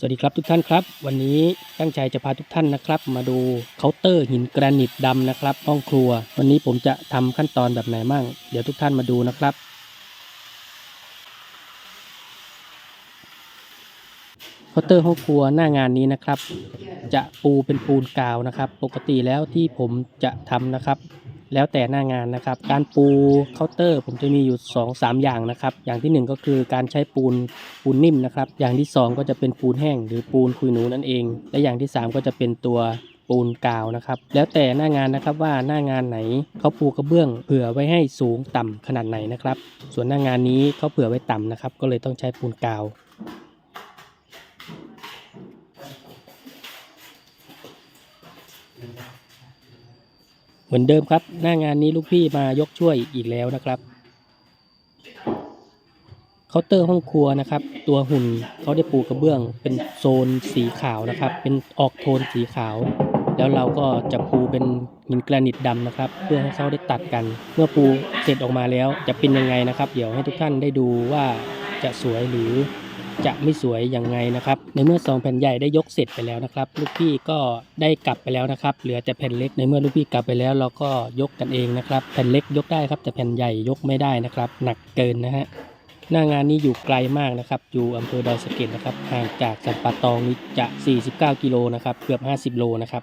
สวัสดีครับทุกท่านครับ วันนี้ตั้งใจจะพาทุกท่านนะครับ มาดูเคาน์เตอร์หินแกรนิตดำนะครับห้องครัว วันนี้ผมจะทำขั้นตอนแบบไหนมั่งเดี๋ยวทุกท่านมาดูนะครับ เคาน์เตอร์ห้องครัวหน้างานนี้นะครับ จะปูเป็นปูนกาวนะครับ ปกติแล้วที่ผมจะทำนะครับ แล้วแต่หน้างานนะครับ การปูเคาน์เตอร์ ผมจะมีอยู่ 2 3 อย่างนะครับ อย่างทีหนึ่1 ก็คือการใช้ปูนปูนนิ่มนะครับ อย่างที่ 2 ก็จะเป็นปูนแห้ง หรือปูนคุยหนูนั่นเอง และอย่างที่ 3 ก็จะเป็นตัวปูนกาวนะครับ แล้วแต่หน้างานนะครับว่าหน้างานไหนเขาปูกระเบื้องเผื่อไว้ให้สูงต่ำขนาดไหนนะครับ ส่วนหน้างานนี้เขาเผื่อไว้ต่ำนะครับ ก็เลยต้องใช้ปูนกาว เหมือนเดิมครับ หน้างานนี้ลูกพี่มายกช่วยอีกแล้วนะครับเคาน์เตอร์ห้องครัวนะครับ ตัวหุ่นเขาได้ปูกระเบื้อง เป็นโซนสีขาวนะครับ เป็นออกโทนสีขาว แล้วเราก็จะปูเป็นหินแกรนิตดำนะครับ เพื่อให้เขาได้ตัดกัน เมื่อปูเสร็จออกมาแล้วจะเป็นยังไงนะครับ เดี๋ยวให้ทุกท่านได้ดูว่าจะสวยหรือ จะไม่สวยยังไงนะครับ ในเมื่อ 2 แผ่นใหญ่ได้ยกเสร็จไปแล้วนะครับ ลูกพี่ก็ได้กลับไปแล้วนะครับ เหลือแต่แผ่นเล็ก ในเมื่อลูกพี่กลับไปแล้วเราก็ยกกันเองนะครับ แผ่นเล็กยกได้ครับ แต่แผ่นใหญ่ยกไม่ได้นะครับ หนักเกินนะฮะ หน้างานนี้อยู่ไกลมากนะครับ อยู่อำเภอดอยสะเก็ดนะครับ ห่างจากสันป่าตองนี้จะ 49 กิโลนะครับ เกือบ 50 โลนะครับ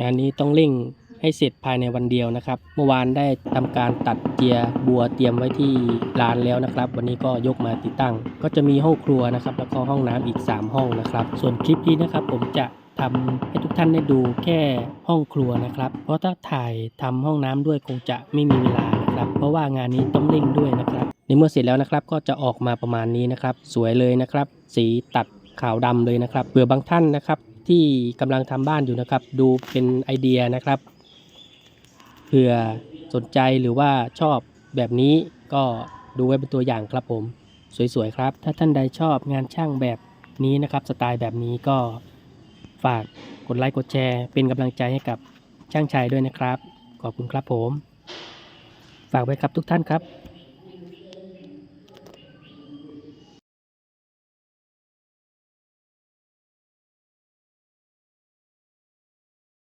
งานนี้ต้องเร่ง ให้เสร็จภายในวันเดียวนะครับ เมื่อวานได้ทำการตัดเจียบัวเตรียมไว้ที่ร้านแล้วนะครับ วันนี้ก็ยกมาติดตั้ง ก็จะมีห้องครัวนะครับ แล้วก็ห้องน้ำอีก 3 ห้องนะครับ ส่วนคลิปนี้นะครับ ผมจะทำให้ทุกท่านได้ดูแค่ห้องครัวนะครับ เพราะถ้าถ่ายทำห้องน้ำด้วยคงจะไม่มีเวลานะครับ เพราะว่างานนี้ต้องเร่งด้วยนะครับ ในเมื่อเสร็จแล้วนะครับก็จะออกมาประมาณนี้นะครับ สวยเลยนะครับ สีตัดขาวดำเลยนะครับเผื่อบางท่านนะครับที่กำลังทำบ้านอยู่นะครับ ดูเป็นไอเดียนะครับ เผื่อสนใจหรือว่าชอบแบบนี้ก็ดูไว้เป็นตัวอย่างครับผม สวยๆครับ ถ้าท่านใดชอบงานช่างแบบนี้นะครับ สไตล์แบบนี้ก็ฝากกดไลค์กดแชร์ เป็นกำลังใจให้กับช่างชายด้วยนะครับ ขอบคุณครับผม ฝากไว้ครับทุกท่านครับ